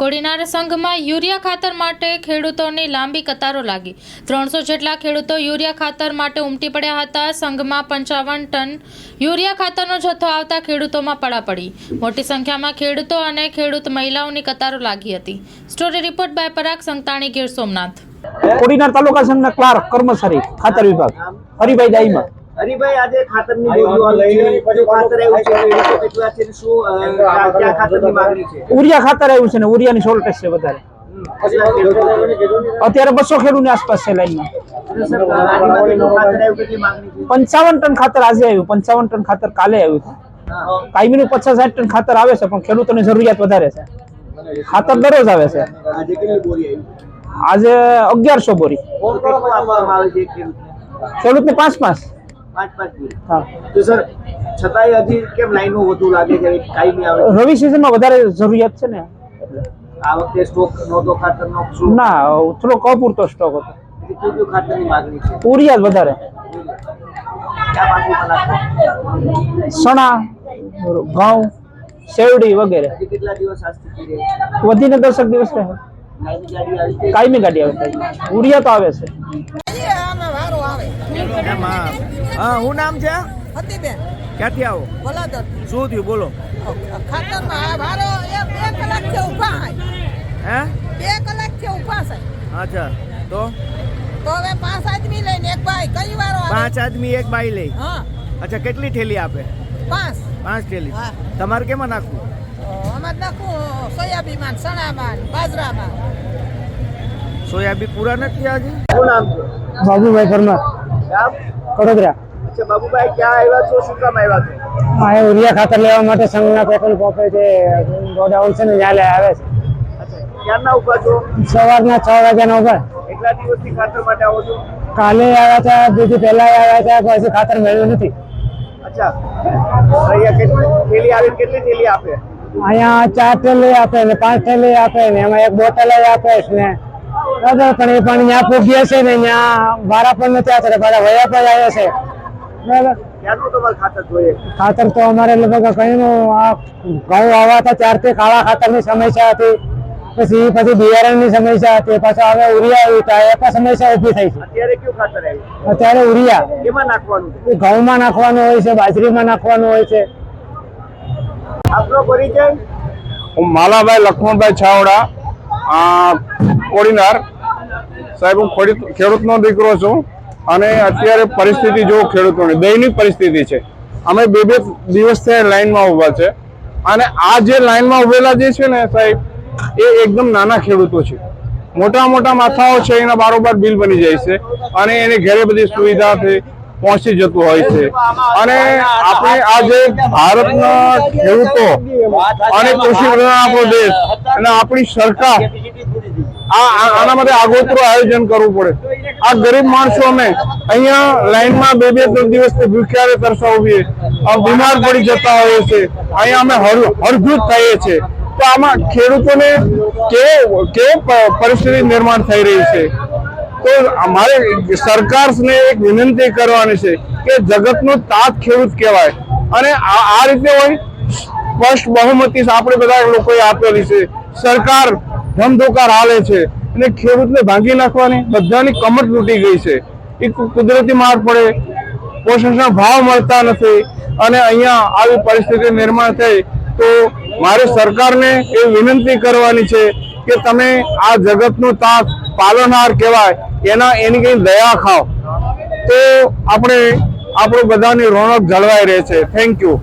Kodinar સંઘમાં urea ખાતર માટે ખેડૂતોની લાંબી કતારો લાગી. ત્રણસો જેટલા ખેડૂતો યુરિયા ખાતર માટે ઉમટી પડ્યા હતા. સંઘમાં પંચાવન ટન યુરિયા ખાતરનો જથ્થો આવતા ખેડૂતોમાં પડા પડી. મોટી સંખ્યામાં ખેડૂતો અને ખેડૂત મહિલાઓની કતારો લાગી હતી. Story report by Parag, Santani, Gir Somnath. Kodinar તાલુકા સંઘના ક્લાર્ક, કર્મચારી, ખાતર વિભાગ, હરિભાઈ દાઈમાં. હરિભાઈ આજે ખાતરની બોરીઓ આવી પછી ખાતર આવ્યું છે. ખેડૂતો કેટલા છે ને શું ક્યાં ક્યાં ખાતરની માંગણી છે? ઉરિયા ખાતર આવ્યું છે ને ઉરિયાની શોર્ટેજ છે વધારે. અત્યારે બસો ખેડૂતની આસપાસ છે લાઈનમાં. પંચાવન ટન ખાતર આજે આવ્યું. પંચાવન ટન ખાતર કાલે આવ્યું છે હા. કાયમીનું પચાસ સાઠ ટન ખાતર આવે છે પણ ખેડૂતોની જરૂરિયાત વધારે છે. ખાતર દરરોજ આવે છે. આજે કેટલી બોરી આવી? આજે અગિયારસો બોરી. ખેડૂત ખેડૂતને પાંચ પાંચ. પાંચ પાંચ તો સર છતાંય હજી કેમ લાઈનો વધુ લાગે છે? કાયમી આવે? છે? રવિ સિઝનમાં વધારે જરૂરિયાત છે ને. આ વખતે સ્ટોક નહોતો ખાતરનો શું? ના થોડો અપૂરતો સ્ટોક હતો. કેટલું કેટલું ખાતરની માંગણી છે? ઉરિયા વધારે. સણા ઘઉં શેવડી વગેરે. કેટલા દિવસ આ સ્થિતિ રહે? વધીને દસક દિવસ રહે. આવી કાયમી ગાડી આવે. ઉરિયા તો આવે છે. હા હું નામ છે? હતીબેન. ક્યાંથી આવો? વલાદર શું થયું? બોલો. ખાતરમાં ભારો એ બે કલાકથી ઊભા હે? બે કલાક ઊભા છે. અચ્છા. તો? તો હવે પાંચ આદમી લઈને એક ભાઈ. કઈ વાર પાંચ આદમી એક બાઈ લઈ. હા. અચ્છા કેટલી થેલી આપે? પાંચ. પાંચ થેલી. હા. તમારે કેમાં નાખવું? અમારે નાખવું સોયાબીનમાં ચણામાં બાજરામાં. સોયાબીન પૂરા નથી હજી? શું નામ બાબુભાઈ પરમાર. વડોદરા. અચ્છા બાબુભાઈ ક્યાં આવ્યા છો? શું કામ આવ્યા છો? આ ઉરિયા ખાતર લેવા માટે સંઘના પેટ્રોલ પંપે જે ગોડાઉન છે ને ત્યાં લઈ આવે છે. અચ્છા ક્યારના ઊભા છો? સવારના છ વાગ્યાના ઉપર કેટલા દિવસથી ખાતર માટે આવો છો? કાલે આવ્યા હતા બીજી પહેલા આવ્યા હતા પછી ખાતર મળ્યું નથી. અચ્છા અહીંયા કેટલી થેલી આવી કેટલી થેલી આપે? અહીંયા ચાર થેલી આપે ને પાંચ થેલી આપે ને એમાં એક બોટલ જ આપે છે ને બરાબર પણ એ પણ ત્યાં પૂગીએ છે ને ત્યાં વારા પણ નથી આવતા બધા વયા પણ આવે છે. બરાબર ખાતર તો અમારે લગભગ કયું આ ઘઉં આવ્યા હતા ત્યારથી કાળા ખાતરની સમસ્યા હતી. પછી પછી બિયારણની સમસ્યા હતી પાછા હવે ઉરિયા આવી હતા એ પણ સમસ્યા ઊભી થઈ છે. અત્યારે કયું ખાતર આવ્યું? અત્યારે ઉરિયા. એમાં નાખવાનું? ઘઉંમાં નાખવાનું હોય છે બાજરીમાં નાખવાનું હોય છે. આપનો પરિચય? હું માલાભાઈ લક્ષ્મણભાઈ છાવડા. આ કોડીનાર સાહેબ, હું ખેડૂત ખેડૂતનો દીકરો છું અને અત્યારે પરિસ્થિતિ જો ખેડૂતોની દયનીય પરિસ્થિતિ છે. અમે બે બે દિવસથી લાઇનમાં ઊભા છે. અને આ જે લાઇનમાં ઉભેલા જે છે ને સાહેબ, એ એકદમ નાના ખેડૂતો છે. મોટા મોટા માથાઓ છે, એના બારોબાર બિલ બની જાય છે અને એને ઘરે બધી સુવિધાથી પહોંચી જતું હોય છે. અને આપણે આ જે ભારતના ખેડૂતો અને કૃષિ પ્રધાન આપણો દેશ અને આપણી સરકાર આના માટે આગોતરું આયોજન કરવું પડે. આ ગરીબ માણસો અમે અહીંયા લાઈનમાં બે બે ત્રણ દિવસથી ભૂખ્યારે તરસા ઉભીએ. બીમાર પડી જતા હોઈએ છે અહીંયા અમે હરભૂત થઈએ છીએ. તો આમાં ખેડૂતોને કે કે પરિસ્થિતિ નિર્માણ થઈ રહી છે? તો અમારે સરકારને એક વિનંતી કરવાની છે કે જગતનો તાત ખેડૂત કહેવાય. અને આ રીતે હોય સ્પષ્ટ બહુમતી આપણે બધા લોકોએ આપેલી છે. સરકાર ધમધોકાર હાલે છે અને ખેડૂતને ભાંગી નાખવાની બધાની કમર તૂટી ગઈ છે. એ કુદરતી માર પડે. પોષણના ભાવ મળતા નથી અને અહીંયા આવી પરિસ્થિતિ નિર્માણ થઈ. તો મારે સરકારને એ વિનંતી કરવાની છે કે તમે આ જગતનું તાક પાલનહાર કહેવાય. એના એની કંઈ દયા ખાઓ તો આપણે આપણું બધાની રોનક જળવાઈ રહે છે. Thank you